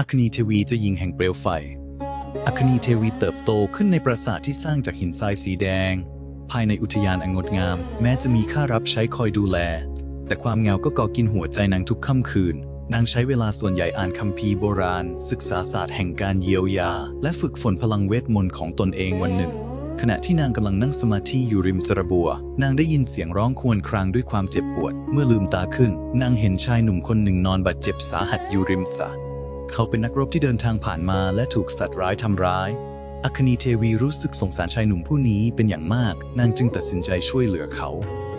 อัคนีเทวีจะยิงแห่งเปลวไฟ อัคนีเทวีเติบโตขึ้นในปราสาทที่สร้างจากหินทรายสีแดง ภายในอุทยานอันงดงาม แม้จะมีข้ารับใช้คอยดูแล แต่ความเงาก็ก่อกินหัวใจนางทุกค่ำคืน นางใช้เวลาส่วนใหญ่อ่านคัมภีร์โบราณ ศึกษาศาสตร์แห่งการเยียวยา และฝึกฝนพลังเวทมนต์ของตนเองวันหนึ่ง ขณะที่นางกำลังนั่งสมาธิอยู่ริมสระบัว นางได้ยินเสียงร้องครวญครางด้วยความเจ็บปวด เมื่อลืมตาขึ้น นางเห็นชายหนุ่มคนหนึ่งนอนบาดเจ็บสาหัสอยู่ริมสระ เขาเป็นนักรบที่เดินทางผ่านมาและถูกสัตว์ร้ายทำร้าย อัคนีเทวีรู้สึกสงสารชายหนุ่มผู้นี้เป็นอย่างมาก นางจึงตัดสินใจช่วยเหลือเขา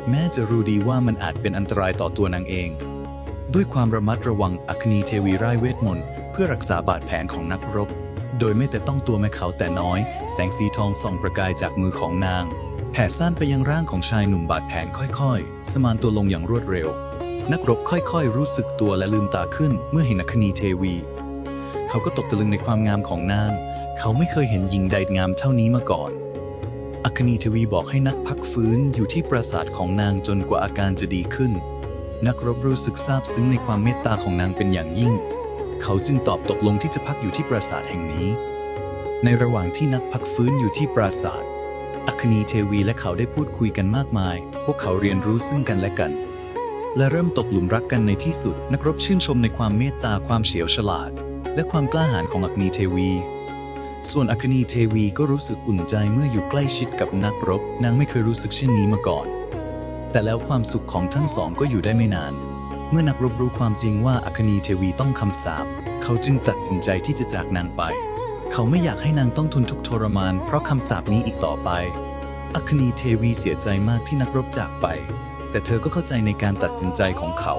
แม้จะรู้ดีว่ามันอาจเป็นอันตรายต่อตัวนางเอง ด้วยความระมัดระวังอัคนีเทวีร่ายเวทมนต์เพื่อรักษาบาดแผลของนักรบ โดยไม่แต่ต้องตัวแม่เขาแต่น้อย แสงสีทองส่องประกายจากมือของนางแผ่ซ่านไปยังร่างของชายหนุ่มบาดแผลค่อยๆ สมานตัวลงอย่างรวดเร็ว นักรบค่อยๆ รู้สึกตัวและลืมตาขึ้นเมื่อเห็นอัคนีเทวี เขาก็ตกตะลึงในความงามของนาง เขาไม่เคยเห็นหญิงใดงามเท่านี้มาก่อน อัคนีทวีบอกให้นักพักฟื้นอยู่ที่ปราสาทของนางจนกว่าอาการจะดีขึ้น นักรบรู้สึกซาบซึ้งในความเมตตาของนางเป็นอย่างยิ่ง เขาจึงตอบตกลงที่จะพักอยู่ที่ปราสาทแห่งนี้ ในระหว่างที่นักพักฟื้นอยู่ที่ปราสาท อัคนีเทวีและเขาได้พูดคุยกันมากมาย พวกเขาเรียนรู้ซึ่งกันและกันและเริ่มตกหลุมรักกันในที่สุด นักรบชื่นชมในความเมตตาความเฉลียวฉลาด และความกล้าหาญของอัคนีเทวี ส่วนอัคนีเทวีก็รู้สึกอุ่นใจเมื่ออยู่ใกล้ชิดกับนักรบ นางไม่เคยรู้สึกเช่นนี้มาก่อน แต่แล้วความสุขของทั้งสองก็อยู่ได้ไม่นาน เมื่อนักรบรู้ความจริงว่าอัคนีเทวีต้องคำสาปเขาจึงตัดสินใจที่จะจากนางไป เขาไม่อยากให้นางต้องทนทุกข์ทรมาน เพราะคำสาปนี้อีกต่อไปอัคนีเทวีเสียใจมากที่นักรบจากไป แต่เธอก็เข้าใจในการตัดสินใจของเขา